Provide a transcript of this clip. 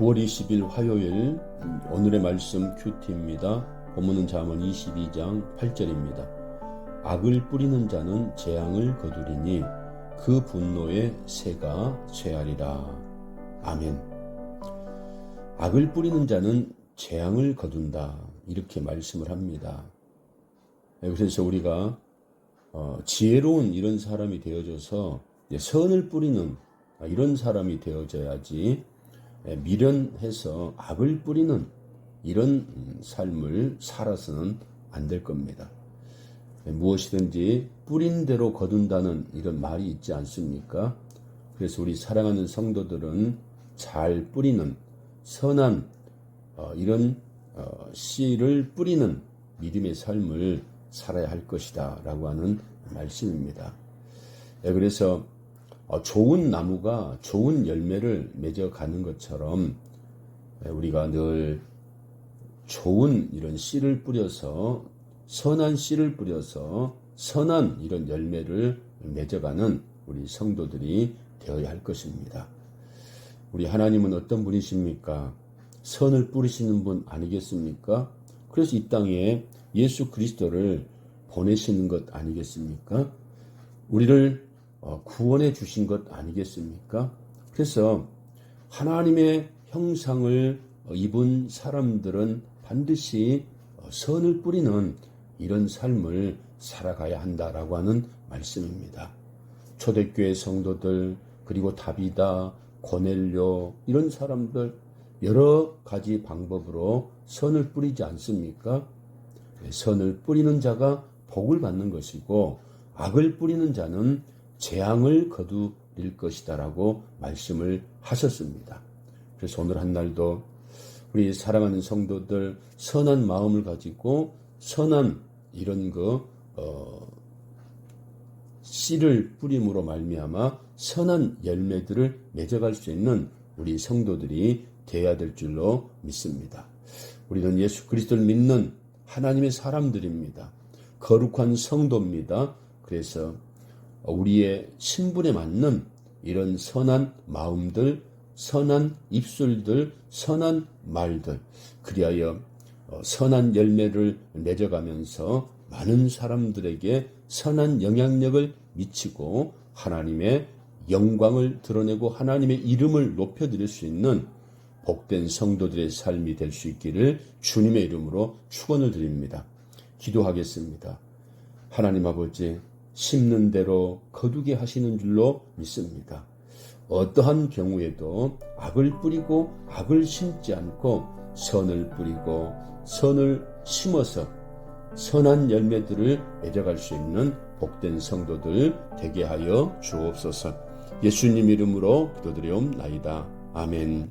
9월 20일 화요일 오늘의 말씀 큐티입니다. 본문은 잠언 22장 8절입니다. 악을 뿌리는 자는 재앙을 거두리니 그 분노에 새가 죄하리라. 아멘. 악을 뿌리는 자는 재앙을 거둔다. 이렇게 말씀을 합니다. 그래서 우리가 어, 지혜로운 이런 사람이 되어져서 선을 뿌리는 이런 사람이 되어져야지 미련해서 악을 뿌리는 이런 삶을 살아서는 안 될 겁니다. 무엇이든지 뿌린 대로 거둔다는 이런 말이 있지 않습니까? 그래서 우리 사랑하는 성도들은 잘 뿌리는 선한 어, 이런 어, 씨를 뿌리는 믿음의 삶을 살아야 할 것이다 라고 하는 말씀입니다. 예, 그래서 어, 좋은 나무가 좋은 열매를 맺어가는 것처럼 예, 우리가 늘 좋은 이런 씨를 뿌려서 선한 씨를 뿌려서 선한 이런 열매를 맺어가는 우리 성도들이 되어야 할 것입니다. 우리 하나님은 어떤 분이십니까? 선을 뿌리시는 분 아니겠습니까? 그래서 이 땅에 예수 그리스도를 보내시는 것 아니겠습니까? 우리를 어, 구원해 주신 것 아니겠습니까? 그래서 하나님의 형상을 입은 사람들은 반드시 어, 선을 뿌리는 이런 삶을 살아가야 한다라고 하는 말씀입니다. 초대교회 성도들 그리고 다비다, 고넬료 이런 사람들 여러 가지 방법으로 선을 뿌리지 않습니까? 네, 선을 뿌리는 자가 복을 받는 것이고 악을 뿌리는 자는 재앙을 거두릴 것이다라고 말씀을 하셨습니다. 그래서 오늘 한 날도 우리 사랑하는 성도들 선한 마음을 가지고 선한 이런 거 어, 씨를 뿌림으로 말미암아 선한 열매들을 맺어갈 수 있는 우리 성도들이 되어야 될 줄로 믿습니다. 우리는 예수 그리스도를 믿는 하나님의 사람들입니다. 거룩한 성도입니다. 그래서 우리의 신분에 맞는 이런 선한 마음들, 선한 입술들, 선한 말들, 그리하여 어, 선한 열매를 맺어가면서 많은 사람들에게 선한 영향력을 미치고 하나님의 영광을 드러내고 하나님의 이름을 높여드릴 수 있는 복된 성도들의 삶이 될 수 있기를 주님의 이름으로 축원을 드립니다. 기도하겠습니다. 하나님 아버지 심는 대로 거두게 하시는 줄로 믿습니다. 어떠한 경우에도 악을 뿌리고 악을 심지 않고 선을 뿌리고 선을 심어서 선한 열매들을 맺어갈 수 있는 복된 성도들 되게 하여 주옵소서. 예수님 이름으로 기도드리옵나이다. 아멘.